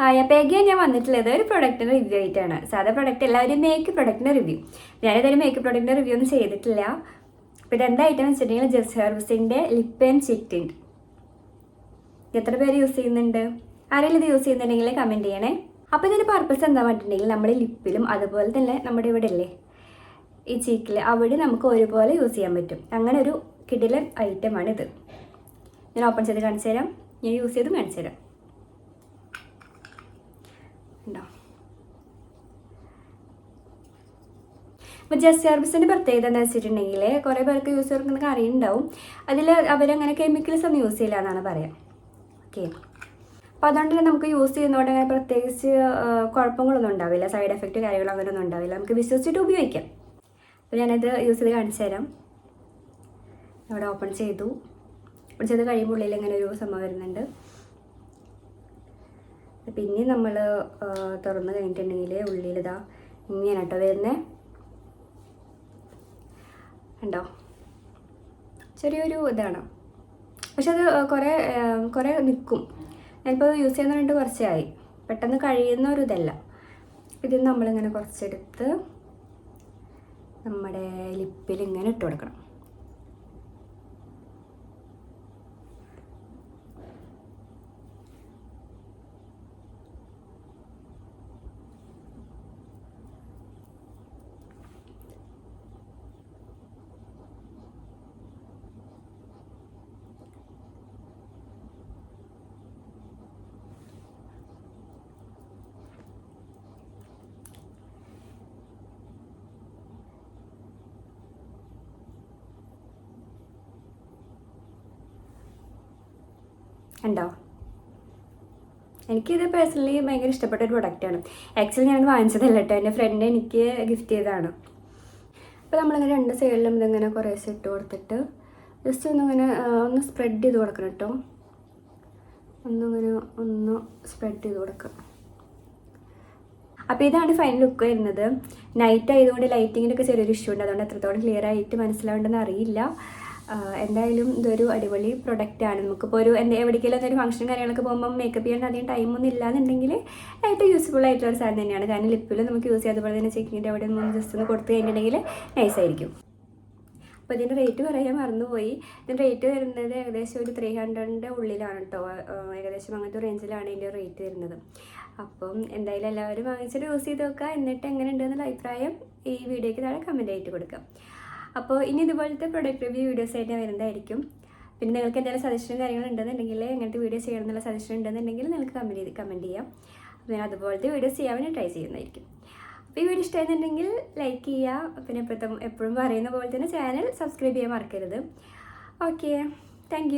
Hi അപ്പോൾ again ഞാൻ വന്നിട്ടുള്ളത് ഒരു പ്രൊഡക്റ്റിന്റെ റിവ്യൂ ആയിട്ടാണ്. സാധാ പ്രൊഡക്റ്റ് അല്ല ഒരു മേക്ക് പ്രൊഡക്റ്റിന്റെ റിവ്യൂ ഞാനിതൊരു മേക്ക് പ്രൊഡക്റ്റിന്റെ റിവ്യൂ ഒന്നും ചെയ്തിട്ടില്ല. അപ്പോൾ ഇതെന്താ ഐറ്റം വെച്ചിട്ടുണ്ടെങ്കിൽ ജസ്റ്റ് ഹെർബസിന്റെ ലിപ്പ് ആൻഡ് ചിറ്റ് എത്ര പേര് യൂസ് ചെയ്യുന്നുണ്ട്? ആരെങ്കിലും ഇത് യൂസ് ചെയ്യുന്നുണ്ടെങ്കിൽ കമന്റ് ചെയ്യണേ. അപ്പോൾ ഇതിന്റെ പർപ്പസ് എന്താ പറഞ്ഞിട്ടുണ്ടെങ്കിൽ നമ്മുടെ ലിപ്പിലും അതുപോലെ തന്നെ നമ്മുടെ ഇവിടെ അല്ലേ? ഈ ചീക്കിൽ അവിടെ നമുക്ക് ഒരുപോലെ യൂസ് ചെയ്യാൻ പറ്റും. അങ്ങനെ ഒരു കിടിലൻ ഐറ്റമാണിത് ഞാൻ ഓപ്പൺ ചെയ്ത് കാണിച്ചു തരാം ഞാൻ യൂസ് ചെയ്ത് കാണിച്ചു തരാം ഉണ്ടോ അപ്പോൾ ജസ്റ്റ് സർവീസിന്റെ പ്രത്യേകത എന്താ വെച്ചിട്ടുണ്ടെങ്കിൽ കുറേ പേർക്ക് യൂസ് ചെയ്തിരിക്കുന്നൊക്കെ അറിയുന്നുണ്ടാവും. അതിൽ അവരങ്ങനെ കെമിക്കൽസ് ഒന്നും യൂസ് ചെയ്യില്ല എന്നാണ് പറയാം. ഓക്കെ അപ്പോൾ അതുകൊണ്ട് തന്നെ നമുക്ക് യൂസ് ചെയ്യുന്നതുകൊണ്ട് അങ്ങനെ പ്രത്യേകിച്ച് കുഴപ്പങ്ങളൊന്നും ഉണ്ടാവില്ല. സൈഡ് എഫക്റ്റ് കാര്യങ്ങളോ അങ്ങനെയൊന്നും ഉണ്ടാവില്ല. നമുക്ക് വിശ്വസിച്ചിട്ട് ഉപയോഗിക്കാം. അപ്പോൾ ഞാനത് യൂസ് ചെയ്ത് കാണിച്ചു തരാം. ഇവിടെ ഓപ്പൺ ചെയ്തു. ഓപ്പൺ ചെയ്ത് കഴിയുമ്പോൾ ഉള്ളിൽ ഇങ്ങനെ ഒരു സംഭവം വരുന്നുണ്ട്. പിന്നെ നമ്മൾ തുറന്ന് കഴിഞ്ഞിട്ടുണ്ടെങ്കിൽ ഉള്ളിൽ ഇതാ ഇങ്ങനെ കേട്ടോ വരുന്നത് ഉണ്ടോ ചെറിയൊരു ഇതാണ്. പക്ഷെ അത് കുറേ കുറേ നിൽക്കും ഞാനിപ്പോൾ യൂസ് ചെയ്യുന്ന രണ്ട് കുറച്ചായി. പെട്ടെന്ന് കഴിയുന്ന ഒരു ഇതല്ല. ഇതിന് നമ്മളിങ്ങനെ കുറച്ചെടുത്ത് നമ്മുടെ ലിപ്പിൽ ഇങ്ങനെ ഇട്ട് കൊടുക്കണം. ഉണ്ടോ എനിക്കിത് പേഴ്സണലി ഭയങ്കര ഇഷ്ടപ്പെട്ട ഒരു പ്രൊഡക്റ്റാണ് ആക്ച്വലി ഞാൻ വാങ്ങിച്ചതല്ല കേട്ടോ. എന്റെ ഫ്രണ്ട് എനിക്ക് ഗിഫ്റ്റ് ചെയ്തതാണ്. അപ്പോൾ നമ്മളിങ്ങനെ രണ്ട് സൈഡിലും ഇതിങ്ങനെ കുറേശ്ശെ ഇട്ട് കൊടുത്തിട്ട് ജസ്റ്റ് ഒന്നിങ്ങനെ ഒന്ന് സ്പ്രെഡ് ചെയ്ത് കൊടുക്കണം കേട്ടോ. ഒന്നിങ്ങനെ ഒന്ന് സ്പ്രെഡ് ചെയ്ത് കൊടുക്കാം. അപ്പോൾ ഇതാണ് ഫൈനൽ ലുക്ക് വരുന്നത്. നൈറ്റ് ആയതുകൊണ്ട് ലൈറ്റിങ്ങിനൊക്കെ ചെറിയൊരു ഇഷ്യൂ ഉണ്ട്. അതുകൊണ്ട് എത്രത്തോളം ക്ലിയർ ആയിട്ട് മനസ്സിലാവേണ്ടെന്ന് അറിയില്ല. എന്തായാലും ഇതൊരു അടിപൊളി പ്രൊഡക്റ്റ് ആണ്. നമുക്കിപ്പോൾ ഒരു എന്താ എവിടേക്കെങ്കിലും ഒരു ഫംഗ്ഷൻ കാര്യങ്ങളൊക്കെ പോകുമ്പോൾ മേക്കപ്പ് ചെയ്യാൻ അധികം ടൈമൊന്നും ഇല്ലാന്നുണ്ടെങ്കിൽ ഏറ്റവും യൂസ്ഫുൾ ആയിട്ടുള്ള ഒരു സാധനം തന്നെയാണ്. കാരണം ലിപ്പിൽ നമുക്ക് യൂസ് ചെയ്യാം. അതുപോലെ തന്നെ ചെക്കിങ്ങിന്റെ അവിടെ ഒന്ന് ജസ്റ്റ് ഒന്ന് കൊടുത്തു കഴിഞ്ഞിട്ടുണ്ടെങ്കിൽ നൈസായിരിക്കും അപ്പോൾ ഇതിന്റെ റേറ്റ് പറയാൻ മറന്നുപോയി. ഇതിന്റെ റേറ്റ് വരുന്നത് ഏകദേശം ഒരു ത്രീ ഹൺഡ്രഡിന്റെ ഉള്ളിലാണ് കേട്ടോ ഏകദേശം അങ്ങനത്തെ റേഞ്ചിലാണ് ഇതിന്റെ റേറ്റ് വരുന്നത്. അപ്പം എന്തായാലും എല്ലാവരും വാങ്ങിച്ചിട്ട് യൂസ് ചെയ്ത് നോക്കുക. എന്നിട്ട് എങ്ങനെ ഉണ്ടെന്നുള്ള അഭിപ്രായം ഈ വീഡിയോയ്ക്ക് താഴെ കമന്റ് ആയിട്ട് കൊടുക്കാം. അപ്പോൾ ഇനി ഇതുപോലത്തെ പ്രൊഡക്റ്റ് റിവ്യൂ വീഡിയോസ് ആയിട്ട് വരുന്നതായിരിക്കും. പിന്നെ നിങ്ങൾക്ക് എന്തെങ്കിലും സജഷനും കാര്യങ്ങളും ഉണ്ടെന്നുണ്ടെങ്കിൽ എങ്ങനത്തെ വീഡിയോ ചെയ്യണം എന്നുള്ള സജഷൻ ഉണ്ടെന്നുണ്ടെങ്കിൽ നിങ്ങൾക്ക് കമന്റ് ചെയ്ത് കമന്റ് ചെയ്യാം. ഞാൻ അതുപോലത്തെ വീഡിയോസ് ചെയ്യാൻ വേണ്ടി ട്രൈ ചെയ്യുന്നതായിരിക്കും. അപ്പോൾ ഈ വീഡിയോ ഇഷ്ടമായിരുന്നുണ്ടെങ്കിൽ ലൈക്ക് ചെയ്യുക. പിന്നെ എപ്പോഴത്തെ എപ്പോഴും പറയുന്ന പോലെ തന്നെ ചാനൽ സബ്സ്ക്രൈബ് ചെയ്യാൻ മറക്കരുത്. Okay thank